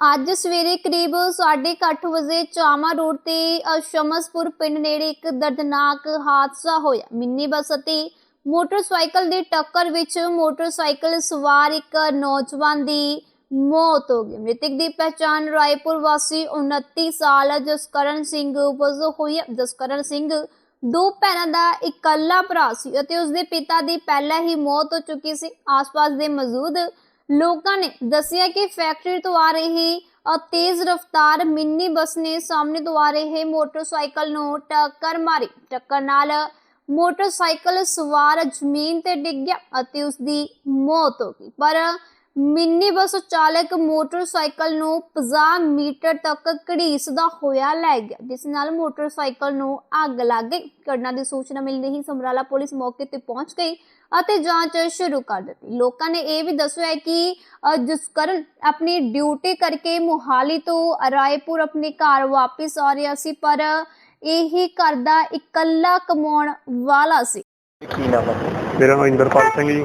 ਅੱਜ ਸਵੇਰੇ ਕਰੀਬ 8:30 ਵਜੇ ਚਾਮਾ ਰੋਡ ਤੇ ਸ਼ਮਸਪੁਰ ਪਿੰਡ ਨੇੜੇ ਇੱਕ ਦਰਦਨਾਕ ਹਾਦਸਾ ਹੋਇਆ। ਮਿੰਨੀ ਬੱਸ ਅਤੇ ਮੋਟਰਸਾਈਕਲ ਦੀ ਟੱਕਰ ਵਿੱਚ ਮੋਟਰਸਾਈਕਲ ਸਵਾਰ ਇੱਕ ਨੌਜਵਾਨ ਦੀ ਮੌਤ ਹੋ ਗਈ। ਮ੍ਰਿਤਕ ਦੀ ਪਛਾਣ ਰਾਏਪੁਰ ਵਾਸੀ 29 ਸਾਲ ਜਸਕਰਨ ਸਿੰਘ ਵਜੋਂ ਹੋਈ ਹੈ। ਜਸਕਰਨ ਸਿੰਘ ਦੋ ਭੈਣਾਂ ਦਾ ਇਕੱਲਾ ਭਰਾ ਸੀ ਅਤੇ ਉਸਦੇ ਪਿਤਾ ਦੀ ਪਹਿਲਾਂ ਹੀ ਮੌਤ ਹੋ ਚੁੱਕੀ ਸੀ। ਆਸ-ਪਾਸ ਦੇ ਮੌਜੂਦ ਲੋਕਾਂ ਨੇ ਦੱਸਿਆ ਕਿ ਫੈਕਟਰੀ ਤੋਂ ਆ ਰਹੀ ਤੇਜ਼ ਰਫ਼ਤਾਰ ਮਿੰਨੀ ਬੱਸ ਨੇ ਸਾਹਮਣੇ ਤੋਂ ਆ ਰਹੇ ਮੋਟਰਸਾਈਕਲ ਨੂੰ ਟੱਕਰ ਮਾਰੀ। ਟੱਕਰ ਨਾਲ ਮੋਟਰਸਾਈਕਲ ਸਵਾਰ ਜ਼ਮੀਨ ਤੇ ਡਿੱਗ ਗਿਆ ਅਤੇ ਉਸ ਦੀ ਮੌਤ ਹੋ ਗਈ। ਪਰ ਮਿੰਨੀ ਬੱਸ ਚਾਲਕ ਮੋਟਰਸਾਈਕਲ ਨੂੰ 50 ਮੀਟਰ ਤੱਕ ਘੜੀਸਦਾ ਹੋਇਆ ਲੈ ਗਿਆ ਜਿਸ ਨਾਲ ਮੋਟਰਸਾਈਕਲ ਨੂੰ ਅੱਗ ਲੱਗ ਗਈ। ਘਟਨਾ ਦੀ ਸੂਚਨਾ ਮਿਲਦੇ ਹੀ ਸਮਰਾਲਾ ਪੁਲਿਸ ਮੌਕੇ ਤੇ ਪਹੁੰਚ ਗਈ ਅਤੇ ਜਾਂਚ ਸ਼ੁਰੂ ਕਰ ਦਿੱਤੀ। ਲੋਕਾਂ ਨੇ ਇਹ ਵੀ ਦੱਸਿਆ ਕਿ ਜਸਕਰਨ ਆਪਣੀ ਡਿਊਟੀ ਕਰਕੇ ਮੁਹਾਲੀ ਤੋਂ ਰਾਏਪੁਰ ਆਪਣੇ ਘਰ ਵਾਪਸ ਆ ਰਿਹਾ ਸੀ ਪਰ ਇਹੀ ਘਰ ਦਾ ਇਕੱਲਾ ਕਮਾਉਣ ਵਾਲਾ ਸੀ। ਕੀ ਨਾਮ ਹੈ? ਮੇਰਾ ਨਾਮ ਇੰਦਰਪਾਲ ਸਿੰਘ ਜੀ।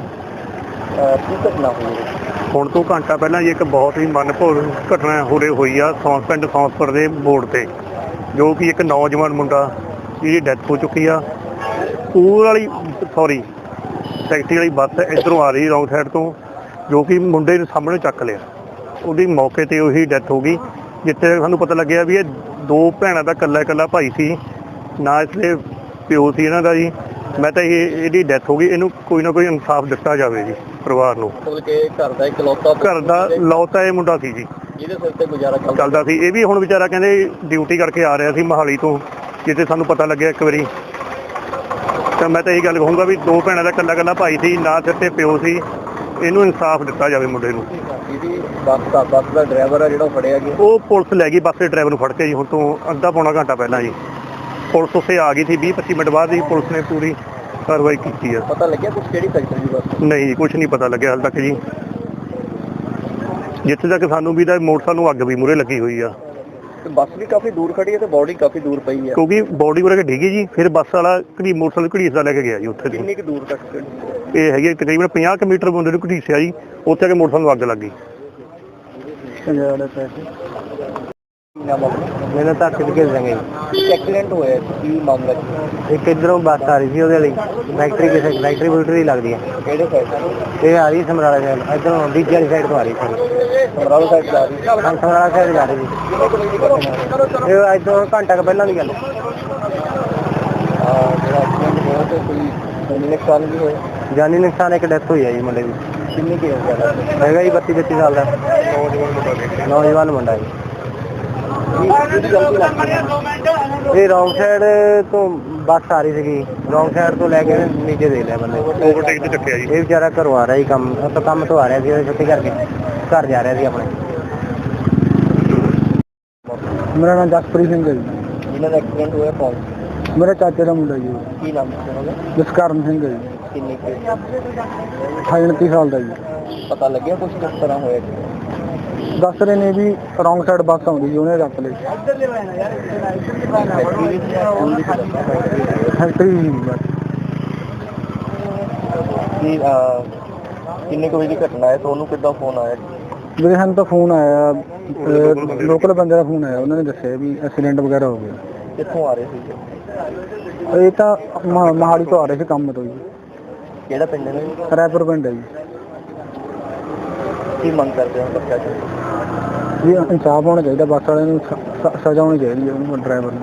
ਕੀ ਘਟਨਾ ਹੋਈ ਹੈ? ਹੁਣ ਤੋਂ ਘੰਟਾ ਪਹਿਲਾਂ ਜੀ ਇੱਕ ਬਹੁਤ ਹੀ ਮਨਭੋਰ ਘਟਨਾ ਹੋਰੇ ਹੋਈ ਆ ਸੌਂਸ ਪਿੰਡ ਸੌਂਸਪੁਰ ਦੇ ਬੋਰਡ ਤੇ, ਜੋ ਕਿ ਇੱਕ ਨੌਜਵਾਨ ਮੁੰਡਾ ਜਿਹਦੀ ਡੈਥ ਹੋ ਚੁੱਕੀ ਆ। ਸਕੂਲ ਵਾਲੀ ਸੌਰੀ ਟੈਕਸੀ ਵਾਲੀ ਬੱਸ ਇਧਰੋਂ ਆ ਰਹੀ ਰੌਂਗ ਸਾਈਡ ਤੋਂ, ਜੋ ਕਿ ਮੁੰਡੇ ਨੂੰ ਸਾਹਮਣੇ ਚੱਕ ਲਿਆ। ਉਹਦੀ ਮੌਕੇ ਤੇ ਉਹੀ ਡੈਥ ਹੋ ਗਈ, ਜਿੱਥੇ ਸਾਨੂੰ ਪਤਾ ਲੱਗਿਆ ਵੀ ਇਹ ਦੋ ਭੈਣਾਂ ਦਾ ਇਕੱਲਾ ਇਕੱਲਾ ਭਾਈ ਸੀ, ਨਾ ਇਸਦੇ ਪਿਓ ਸੀ ਇਹਨਾਂ ਦਾ ਜੀ। ਮੈਂ ਤਾਂ ਇਹ, ਇਹਦੀ ਡੈਥ ਹੋ ਗਈ, ਇਹਨੂੰ ਕੋਈ ਨਾ ਕੋਈ ਇਨਸਾਫ ਦਿੱਤਾ ਜਾਵੇ ਜੀ। ਪਰਿਵਾਰ ਨੂੰ। ਮਤਲਬ ਕਿ ਘਰ ਦਾ ਇਕਲੌਤਾ ਘਰ ਦਾ ਲੌਤਾ ਇਹ ਮੁੰਡਾ ਸੀ ਜੀ। ਜਿਹਦੇ ਸਿਰ ਤੇ ਗੁਜ਼ਾਰਾ ਚੱਲਦਾ ਸੀ। ਇਹ ਵੀ ਹੁਣ ਵਿਚਾਰਾ ਕਹਿੰਦੇ ਡਿਊਟੀ ਕਰਕੇ ਆ ਰਿਹਾ ਸੀ ਮਹਾਲੀ ਤੋਂ ਜਿੱਥੇ ਸਾਨੂੰ ਪਤਾ ਲੱਗਿਆ ਇੱਕ ਵਾਰੀ। ਤਾਂ ਮੈਂ ਤਾਂ ਇਹ ਗੱਲ ਕਹੂੰਗਾ ਵੀ ਦੋ ਭੈਣਾਂ ਦਾ ਇਕੱਲਾ ਇਕੱਲਾ ਭਾਈ ਸੀ ਨਾ ਸਿਰ ਤੇ ਪਿਓ ਸੀ। ਇਹਨੂੰ ਇਨਸਾਫ ਦਿੱਤਾ ਜਾਵੇ ਮੁੰਡੇ ਨੂੰ। ਜਿਹਦੀ ਬੱਸ ਦਾ ਬੱਸ ਦਾ ਡਰਾਈਵਰ ਆ ਜਿਹੜਾ ਉਹ ਫੜਿਆ ਗਿਆ। ਉਹ ਪੁਲਿਸ ਲੈ ਗਈ ਬੱਸ ਦੇ ਡਰਾਈਵਰ ਨੂੰ ਫੜ ਕੇ ਜੀ। ਹੁਣ ਤੋਂ ਅੱਧਾ ਪੌਣਾ ਘੰਟਾ ਪਹਿਲਾਂ ਜੀ। ਪੁਲਿਸ ਉੱਥੇ ਆ ਗਈ ਸੀ 20 25 ਮਿੰਟ ਬਾਅਦ ਹੀ ਪੁਲਿਸ ਨੇ ਪੂਰੀ ਕਾਰਵਾਈ ਕੀਤੀ ਆ। ਪਤਾ ਲੱਗਿਆ ਕੁਝ ਕਿਹੜੀ ਫੈਕਟਰੀ ਦੀ ਬੱਸ ਨਹੀਂ ਕੁਝ ਨਹੀਂ ਪਤਾ ਲੱਗਿਆ ਹਾਲ ਤੱਕ ਜੀ। ਜਿੱਥੇ ਤੱਕ ਸਾਨੂੰ ਵੀ ਤਾਂ ਮੋਟਰਸਾਈਕਲ ਨੂੰ ਅੱਗ ਵੀ ਮੂਰੇ ਲੱਗੀ ਹੋਈ ਆ। ਤੇ ਬੱਸ ਵੀ ਕਾਫੀ ਦੂਰ ਖੜੀ ਹੈ ਤੇ ਬੋਡੀ ਕਾਫੀ ਦੂਰ ਪਈ ਹੈ ਕਿਉਂਕਿ ਬੋਡੀ ਉਰੇ ਕੇ ਡਿੱਗੀ ਜੀ ਫਿਰ ਬੱਸ ਵਾਲਾ ਘੜੀ ਮੋਟਰਸਾਈਕਲ ਘੜੀਸਦਾ ਲੈ ਕੇ ਗਿਆ ਜੀ ਉੱਥੇ ਦੀ ਕਿੰਨੀ ਕੁ ਦੂਰ ਤੱਕ? ਇਹ ਹੈਗੀ ਤਕਰੀਬਨ 50 ਕੁ ਮੀਟਰ ਬੰਦੇ ਨੂੰ ਘੜੀਸਿਆ ਜੀ ਉੱਥੇ ਆ ਕੇ ਮੋਟਰਸਾਈਕਲ ਨੂੰ ਅੱਗ ਲੱਗ ਗਈ। ਪੰਜਾਬ ਦੇ ਪੈਸੇ? ਹੈ ਮੈਨੂੰ ਤਾਂ ਕਿੱਥੇ ਕੇ ਜਾਂਗੇ ਐਕਸੀਡੈਂਟ ਹੋਇਆ ਸੀ, ਕੀ ਮਾਮਲਾ? ਇੱਕ ਇਧਰੋਂ ਬੱਸ ਆ ਰਹੀ ਸੀ ਉਹਦੇ ਲਈ। ਫੈਕਟਰੀ ਕਿਸੇ ਫੈਕਟਰੀ ਫੈਕਟਰੀ ਲੱਗਦੀ ਹੈ ਕਿਹੜੇ ਸਾਈਡ ਇਹ ਆ ਰਹੀ ਸਮਰਾਲਾ ਸਾਈਡ ਇਧਰੋਂ ਦੂਜੀ ਵਾਲੀ ਸਾਈਡ ਤੋਂ ਆ ਰਹੀ ਸੀ। ਸਮਰਾਲਾ ਸਾਈਡ ਜਾ ਰਹੀ ਹਾਂ ਸਮਰਾਲਾ ਸਾਈਡ ਜਾ ਰਹੀ ਸੀ। ਇਹ ਅੱਜ ਤੋਂ ਘੰਟਾ ਕੁ ਪਹਿਲਾਂ ਦੀ ਗੱਲ ਆ। ਜਿਹੜਾ ਐਕਸੀਡੈਂਟ ਹੋਇਆ ਤੇ ਕੋਈ ਨੁਕਸਾਨ ਵੀ ਹੋਇਆ? ਜਾਨੀ ਨੁਕਸਾਨ ਇੱਕ ਡੈਥ ਹੋਈ ਹੈ ਜੀ ਮੁੰਡੇ ਦੀ। ਕਿੰਨੀ ਕੁ ਏਜ ਦਾ? ਹੈਗਾ ਜੀ 32 33 ਸਾਲ ਦਾ। ਨੌਜਵਾਨ ਮੁੰਡਾ ਜੀ। ਇਹ ਰੌਂਗ ਸਾਈਡ ਤੋਂ ਬੱਸ ਆ ਰਹੀ ਸੀਗੀ। ਰੌਂਗ ਸਾਈਡ ਤੋਂ ਲੈ ਕੇ ਨੀਚੇ ਦੇ ਲਿਆ ਬੰਦੇ। ਓਵਰਟੇਕ ਤੇ ਚੱਕਿਆ ਜੀ। ਇਹ ਵਿਚਾਰਾ ਘਰੋਂ ਆ ਰਿਹਾ ਸੀ ਕੰਮ ਉਹ ਤਾਂ ਕੰਮ ਤੋਂ ਆ ਰਿਹਾ ਸੀ ਉਹ ਛੁੱਟੀ ਕਰਕੇ ਘਰ ਜਾ ਰਿਹਾ ਸੀ ਆਪਣੇ। ਮੇਰਾ ਨਾਮ ਜਸਪ੍ਰੀਤ ਸਿੰਘ ਹੈ ਜੀ। ਜਿਹਨਾਂ ਦਾ ਐਕਸੀਡੈਂਟ ਹੋਇਆ ਕੌਣ? ਮੇਰਾ ਚਾਚੇ ਦਾ ਮੁੰਡਾ ਜੀ। ਕੀ ਨਾਮ ਸੀ ਉਹਨਾਂ ਦਾ? ਜਸਕਰਨ ਸਿੰਘ ਹੈ ਜੀ। ਕਿੰਨੀ ਕੁ? 28 ਸਾਲ ਦਾ ਜੀ। ਪਤਾ ਲੱਗਿਆ ਕੁਝ ਕਿਸ ਤਰ੍ਹਾਂ ਹੋਇਆ? ਜੀ? ਦੱਸ ਰਹੇ ਨੇ ਵੀ ਰੌਂਗ ਸਾਈਡ ਬੱਸ ਆਉਂਦੀ ਜੀ ਉਹਨੇ ਰੱਖ ਲਈ ਫੈਕਟਰੀ ਕੀ ਕਿੰਨੇ ਦੀ ਘਟਨਾ ਹੈ ਤੁਹਾਨੂੰ ਕਿੱਦਾਂ ਫੋਨ ਆਇਆ? ਮੇਰੇ ਤਾਂ ਫੋਨ ਆਇਆ ਲੋਕਲ ਬੰਦੇ ਦਾ ਫੋਨ ਆਇਆ ਉਹਨਾਂ ਨੇ ਦੱਸਿਆ ਵੀ ਐਕਸੀਡੈਂਟ ਵਗੈਰਾ ਹੋ ਗਿਆ ਕਿੱਥੋਂ ਆ ਰਹੇ ਸੀ? ਇਹ ਤਾਂ ਮਹਾ- ਮੋਹਾਲੀ ਤੋਂ ਆ ਰਹੇ ਸੀ ਕੰਮ ਤੋਂ ਜੀ ਕਿਹੜਾ ਪਿੰਡ ਹੈ? ਰਾਏਪੁਰ ਪਿੰਡ ਹੈ ਜੀ ਕੀ ਮੰਗ ਕਰਦੇ ਹੋ ਬੱਚਾ ਜੀ ਵੀ ਇਨਸਾਫ ਹੋਣਾ ਚਾਹੀਦਾ, ਬੱਸ ਵਾਲਿਆਂ ਨੂੰ ਸਜ਼ਾ ਹੋਣੀ ਚਾਹੀਦੀ ਹੈ ਉਹਨੂੰ, ਡਰਾਈਵਰ ਨੂੰ।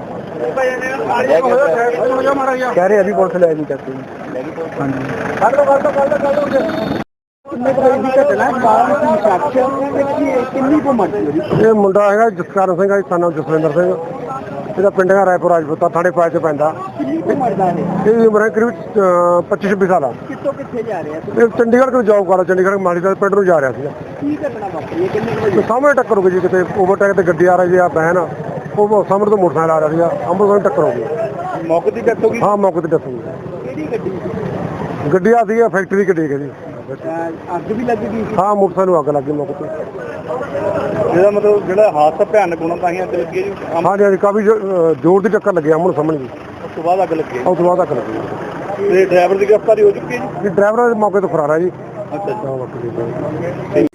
ਕਹਿ ਰਹੇ ਅਭੀ ਪੁਲਿਸ ਲੈ ਗਈ ਚੱਕ ਹਾਂਜੀ ਕਿੰਨੇ ਕੁ। ਵਜੇ ਦੀ ਘਟਨਾ ਬਾਹਰ ਦੀ ਸ਼ਖਸ ਇਹ ਮੁੰਡਾ ਹੈਗਾ ਜਸਕਰਨ ਸਿੰਘ ਹੈ ਸਾਨੂੰ ਜਸਵਿੰਦਰ ਸਿੰਘ। ਇਹਦਾ ਪਿੰਡ ਹੈ ਰਾਏਪੁਰ, ਰਾਜਪੁਤਾ, ਥਾਣੇ ਪਾਇ ਚ ਪੈਂਦਾ। ਕਿੰਨੀ ਕੁ ਮਰਦਾ ਹੈ ਇਹਦੀ ਉਮਰ ਹੈ ਕਰੀਬ 25 26 ਸਾਲ ਆ। ਕਿੱਥੋਂ ਕਿੱਥੇ ਜਾ ਰਿਹਾ ਇਹ ਚੰਡੀਗੜ੍ਹ ਤੋਂ ਜੌਬ ਕਰਦਾ ਚੰਡੀਗੜ੍ਹ ਮਾਲੀ ਦਾ ਪਿੰਡ ਨੂੰ ਜਾ ਰਿਹਾ ਸੀਗਾ। ਕੀ ਘਟਨਾ ਵਾਪਰੀ ਹੈ? ਕਿੰਨੇ ਕੁ ਤੇ ਸਾਹਮਣੇ ਟੱਕਰ ਹੋ ਗਈ ਜੀ ਕਿਤੇ ਓਵਰਟੇਕ ਤੇ ਗੱਡੀ ਆ ਰਹੀ ਆ ਬਹਿਨ ਉਹ ਸਾਹਮਣੇ ਤੋਂ ਮੋਟਰਸਾਈਕਲ ਆ ਰਿਹਾ ਸੀਗਾ ਅੰਮ੍ਰਿਤਸਰ ਟੱਕਰ ਹੋ ਗਈ। ਵਜੇ ਮੌਕੇ ਦੀ ਡੈਥ ਹੋ ਗਈ? ਹਾਂ ਮੌਕੇ ਤੇ ਡੈਥ ਹੋ ਗਈ। ਕਿਹੜੀ ਗੱਡੀ ਗੱਡੀ ਆ ਸੀਗੀ ਫੈਕਟਰੀ ਗੱਡੀ ਹੈ ਜੀ। ਅੱਗ ਵੀ ਲੱਗ ਗਈ ਹਾਂ ਮੋਟਰਸਾਈਕਲ ਨੂੰ ਅੱਗ ਲੱਗ ਗਈ ਮੌਕੇ ਤੇ। ਜਿਹਦਾ ਮਤਲਬ ਜਿਹੜਾ ਹਾਦਸਾ ਭਿਆਨਕ ਹੋਣਾ ਤਾਂ ਹੀ ਅੱਗ ਲੱਗੀ ਹੈ ਜੀ। ਕਾਫੀ ਜ਼ੋ- ਅਹ ਜ਼ੋਰ ਦੀ ਟੱਕਰ ਲੱਗਿਆ ਅਮਨ ਸਾਹਮਣੇ ਜੀ। ਤੋਂ ਬਾਅਦ ਅੱਗ ਲੱਗੀ ਉਸ ਤੋਂ ਬਾਅਦ ਅੱਗ ਲੱਗੀ ਤੇ ਡਰਾਈਵਰ ਦੀ ਗ੍ਰਿਫਤਾਰੀ ਹੋ ਚੁੱਕੀ ਹੈ ਜੀ? ਜੀ ਡਰਾਈਵਰ ਮੌਕੇ ਤੋਂ ਫਰਾਰ ਹੈ ਜੀ। ਅੱਛਾ ਹੈ।